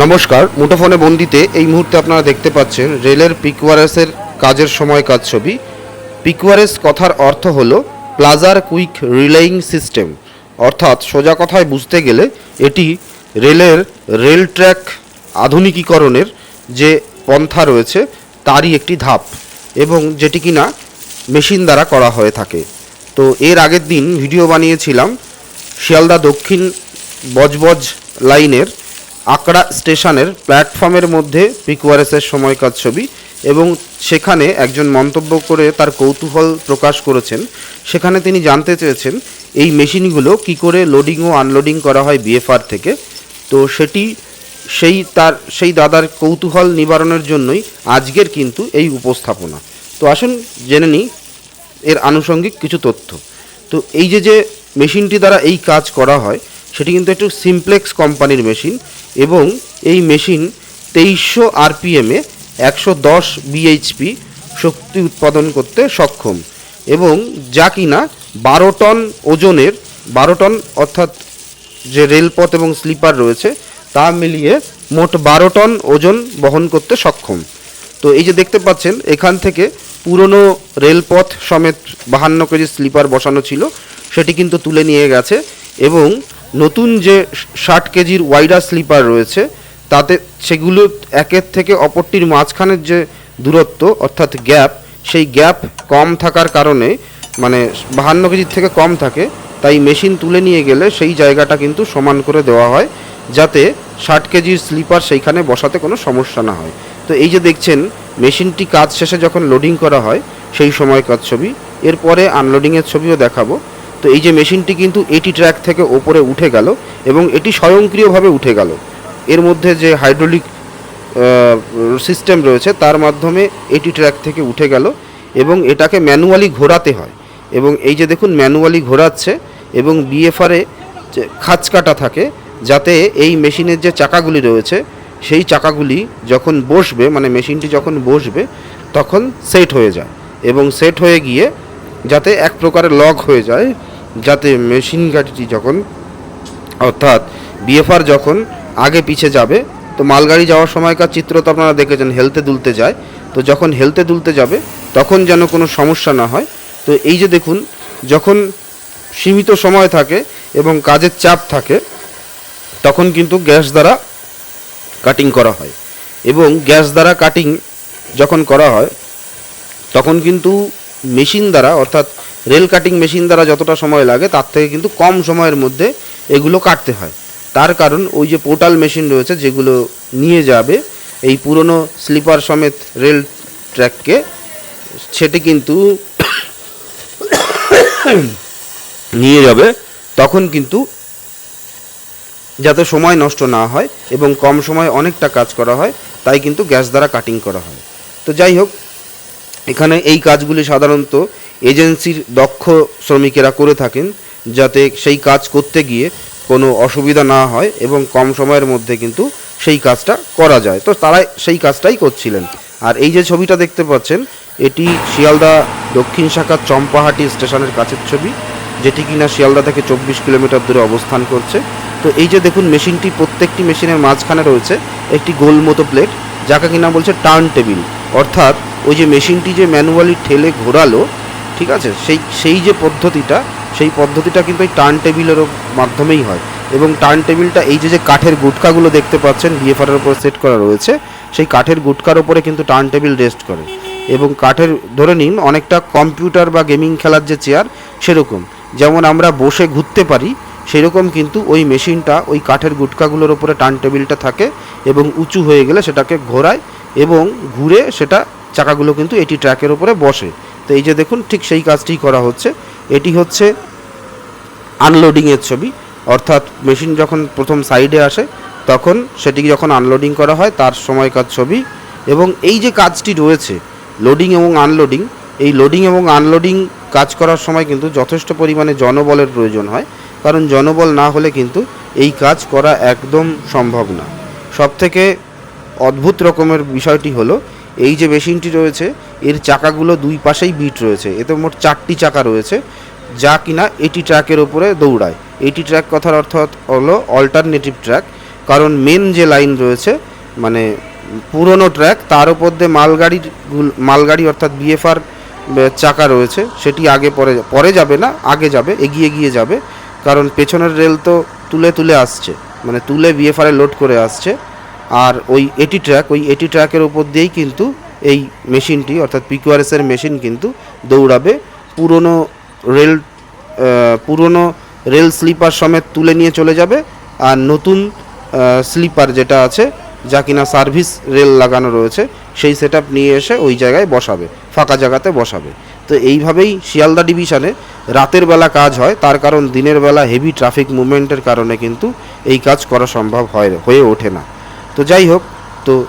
নমস্কার, মুঠোফোনে বন্দিতে এই মুহূর্তে আপনারা দেখতে পাচ্ছেন রেলের পিকওয়ারেসের কাজের সময় কাজ ছবি। পিকওয়ারেস কথার অর্থ হল প্লাজার কুইক রিলেইং সিস্টেম। অর্থাৎ সোজা কথায় বুঝতে গেলে এটি রেলের রেল ট্র্যাক আধুনিকীকরণের যে পন্থা রয়েছে, তারই একটি ধাপ এবং যেটি কিনা মেশিন দ্বারা করা হয়ে থাকে। তো এর আগের দিন ভিডিও বানিয়েছিলাম শিয়ালদা দক্ষিণ বজবজ লাইনের আকড়া স্টেশনের প্ল্যাটফর্মের মধ্যে পিকুয়ারেসের সময়কার ছবি এবং সেখানে একজন মন্তব্য করে তার কৌতূহল প্রকাশ করেছেন। সেখানে তিনি জানতে চেয়েছেন, এই মেশিনগুলো কি করে লোডিং ও আনলোডিং করা হয় বিএফআর থেকে? তো সেটি সেই তার, সেই দাদার কৌতূহল নিবারণের জন্যই আজকের কিন্তু এই উপস্থাপনা। তো আসুন জেনে নিই এর আনুষঙ্গিক কিছু তথ্য। তো এই যে যে মেশিনটি দ্বারা এই কাজ করা হয়, সেটি কিন্তু একটু সিমপ্লেক্স কোম্পানির মেশিন। এবং এই মেশিন তেইশশো আরপিএমে একশো দশ বিএইচপি শক্তি উৎপাদন করতে সক্ষম। এবং যা কিনা বারো টন ওজনের, বারো টন অর্থাৎ যে রেলপথ এবং স্লিপার রয়েছে, তা মিলিয়ে মোট বারো টন ওজন বহন করতে সক্ষম। তো এই যে দেখতে পাচ্ছেন, এখান থেকে পুরনো রেলপথ সমেত বাহান্ন কেজি স্লিপার বসানো ছিল, সেটি কিন্তু তুলে নিয়ে গেছে এবং নতুন যে ষাট কেজির ওয়াইডার স্লিপার রয়েছে, তাতে সেগুলো একের থেকে অপরটির মাঝখানের যে দূরত্ব, অর্থাৎ গ্যাপ, সেই গ্যাপ কম থাকার কারণে মানে বাহান্ন কেজির থেকে কম থাকে, তাই মেশিন তুলে নিয়ে গেলে সেই জায়গাটা কিন্তু সমান করে দেওয়া হয়, যাতে ষাট কেজির স্লিপার সেইখানে বসাতে কোনো সমস্যা না হয়। তো এই যে দেখছেন, মেশিনটি কাজ শেষে যখন লোডিং করা হয়, সেই সময়কার ছবি। এরপরে আনলোডিংয়ের ছবিও দেখাবো। তো এই যে মেশিনটি কিন্তু এটি ট্র্যাক থেকে ওপরে উঠে গেল এবং এটি স্বয়ংক্রিয়ভাবে উঠে গেল। এর মধ্যে যে হাইড্রোলিক সিস্টেম রয়েছে তার মাধ্যমে এটি ট্র্যাক থেকে উঠে গেল এবং এটাকে ম্যানুয়ালি ঘোরাতে হয় এবং এই যে দেখুন ম্যানুয়ালি ঘোরাচ্ছে এবং বিএফআরে খাঁচ কাটা থাকে যাতে এই মেশিনের যে চাকাগুলি রয়েছে সেই চাকাগুলি যখন বসবে মানে মেশিনটি যখন বসবে তখন সেট হয়ে যায় এবং সেট হয়ে গিয়ে যাতে এক প্রকারের লক হয়ে যায় যাতে মেশিন গাড়িটি যখন, অর্থাৎ বিএফআর যখন আগে পিছে যাবে, তো মালগাড়ি যাওয়ার সময়কার চিত্র তো আপনারা দেখেছেন হেলতে দুলতে যায়। তো যখন হেলতে দুলতে যাবে, তখন যেন কোনো সমস্যা না হয়। তো এই যে দেখুন, যখন সীমিত সময় থাকে এবং কাজের চাপ থাকে, তখন কিন্তু গ্যাস দ্বারা কাটিং করা হয়। এবং গ্যাস দ্বারা কাটিং যখন করা হয়, তখন কিন্তু মেশিন দ্বারা, অর্থাৎ রেল কাটিং মেশিন দ্বারা যতটা সময় লাগে, তার থেকে কিন্তু কম সময়ের মধ্যে এগুলো কাটতে হয়। তার কারণ ওই যে পোর্টাল মেশিন রয়েছে, যেগুলো নিয়ে যাবে, এই পুরনো স্লিপার সমেত রেল ট্র্যাককে, সেটি কিন্তু নিয়ে যাবে, তখন কিন্তু যাতে সময় নষ্ট না হয় এবং কম সময়ে অনেকটা কাজ করা হয়, তাই কিন্তু গ্যাস দ্বারা কাটিং করা হয়। তো যাই হোক এখানে এই কাজগুলি সাধারণত এজেন্সির দক্ষ শ্রমিকেরা করে থাকেন যাতে সেই কাজ করতে গিয়ে কোনো অসুবিধা না হয় এবং কম সময়ের মধ্যে কিন্তু সেই কাজটা করা যায়। তো তারা সেই কাজটাই করছিলেন। আর এই যে ছবিটা দেখতে পাচ্ছেন, এটি শিয়ালদা দক্ষিণ শাখার চম্পাহাটি স্টেশনের কাছের ছবি, যেটি কিনা শিয়ালদা থেকে চব্বিশ কিলোমিটার দূরে অবস্থান করছে। তো এই যে দেখুন, মেশিনটি প্রত্যেকটি মেশিনের মাঝখানে রয়েছে একটি গোল মতো প্লেট, যাকে কিনা বলছে টার্ন টেবিল। অর্থাৎ ওই যে মেশিনটি যে ম্যানুয়ালি ঠেলে ঘোরালো, ঠিক আছে? সেই সেই যে পদ্ধতিটা, সেই পদ্ধতিটা কিন্তু এই টার্ন টেবিলেরও মাধ্যমেই হয়। এবং টার্ন টেবিলটা এই যে যে কাঠের গুটকাগুলো দেখতে পাচ্ছেন বিএফআরের উপর সেট করা রয়েছে, সেই কাঠের গুটকার উপরে কিন্তু টার্ন টেবিল রেস্ট করে। এবং কাঠের, ধরে নিন, অনেকটা কম্পিউটার বা গেমিং খেলার যে চেয়ার, সেরকম। যেমন আমরা বসে ঘুরতে পারি, সেরকম কিন্তু ওই মেশিনটা, ওই কাঠের গুটকাগুলোর উপরে টার্ন টেবিলটা থাকে এবং উঁচু হয়ে গেলে সেটাকে ঘোরায় এবং ঘুরে সেটা চাকাগুলো কিন্তু এটি ট্র্যাকের ওপরে বসে। তো এই যে দেখুন, ঠিক সেই কাজটি করা হচ্ছে। এটি হচ্ছে আনলোডিংয়ের ছবি। অর্থাৎ মেশিন যখন প্রথম সাইডে আসে, তখন সেটি যখন আনলোডিং করা হয়, তার সময়কার ছবি। এবং এই যে কাজটি রয়েছে লোডিং এবং আনলোডিং এই লোডিং এবং আনলোডিং কাজ করার সময় কিন্তু যথেষ্ট পরিমাণে জনবলের প্রয়োজন হয়। কারণ জনবল না হলে কিন্তু এই কাজ করা একদম সম্ভব না। সবথেকে অদ্ভুত রকমের বিষয়টি হলো, এই যে মেশিনটি রয়েছে, এর চাকাগুলো দুই পাশেই বিট রয়েছে। এতে মোট চারটি চাকা রয়েছে, যা কিনা এটি ট্র্যাকের ওপরে দৌড়ায়। এটি ট্র্যাক কথার অর্থ হলো অল্টারনেটিভ ট্র্যাক কারণ মেন যে লাইন রয়েছে মানে পুরনো ট্র্যাক, তার ওপর দিয়ে মালগাড়ির মালগাড়ি অর্থাৎ বিএফআর চাকা রয়েছে, সেটি আগে পরে পরে যাবে না, আগে যাবে, এগিয়ে গিয়ে যাবে, কারণ পেছনের রেল তো তুলে তুলে আসছে মানে তুলে বিএফআরে লোড করে আসছে। আর ওই এটি ট্র্যাক ওই এটি ট্র্যাকের উপর দিয়েই কিন্তু এই মেশিনটি, অর্থাৎ পিকিউআরএসের মেশিন কিন্তু দৌড়াবে। পুরনো রেল পুরনো রেল স্লিপার সমেত তুলে নিয়ে চলে যাবে আর নতুন স্লিপার যেটা আছে, যা কিনা সার্ভিস রেল লাগানো রয়েছে, সেই সেট নিয়ে এসে ওই জায়গায় বসাবে, ফাঁকা জায়গাতে বসাবে। তো এইভাবেই শিয়ালদা ডিভিশনে রাতের বেলা কাজ হয়, তার কারণ দিনের বেলা হেভি ট্রাফিক মুভমেন্টের কারণে কিন্তু এই কাজ করা সম্ভব হয়, হয়ে ওঠে না। তো যাই হোক, তো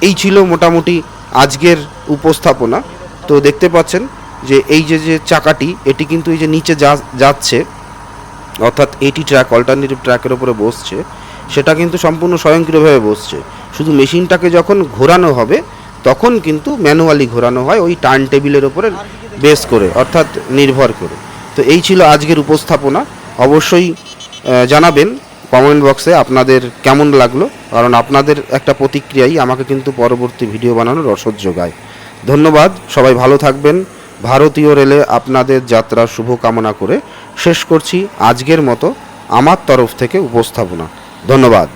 এই ছিল মোটামুটি আজকের উপস্থাপনা। তো দেখতে পাচ্ছেন যে এই যে যে চাকাটি, এটি কিন্তু এই যে নিচে যা- যাচ্ছে, অর্থাৎ এটি ট্র্যাক অল্টারনেটিভ ট্র্যাকের উপরে বসছে, সেটা কিন্তু সম্পূর্ণ স্বয়ংক্রিয়ভাবে বসছে। শুধু মেশিনটাকে যখন ঘোরানো হবে, তখন কিন্তু ম্যানুয়ালি ঘোরানো হয় ওই টার্ন টেবিলের উপরে বেস করে, অর্থাৎ নির্ভর করে। তো এই ছিল আজকের উপস্থাপনা। অবশ্যই জানাবেন কমেন্ট বক্সে আপনাদের কেমন লাগল? কারণ আপনাদের একটা প্রতিক্রিয়াই আমাকে কিন্তু পরবর্তী ভিডিও বানানোর রসদ যোগায়। ধন্যবাদ, সবাই ভালো থাকবেন। ভারতীয় রেলে আপনাদের যাত্রা শুভ কামনা করে শেষ করছি আজকের মতো আমার তরফ থেকে উপস্থাপনা। ধন্যবাদ।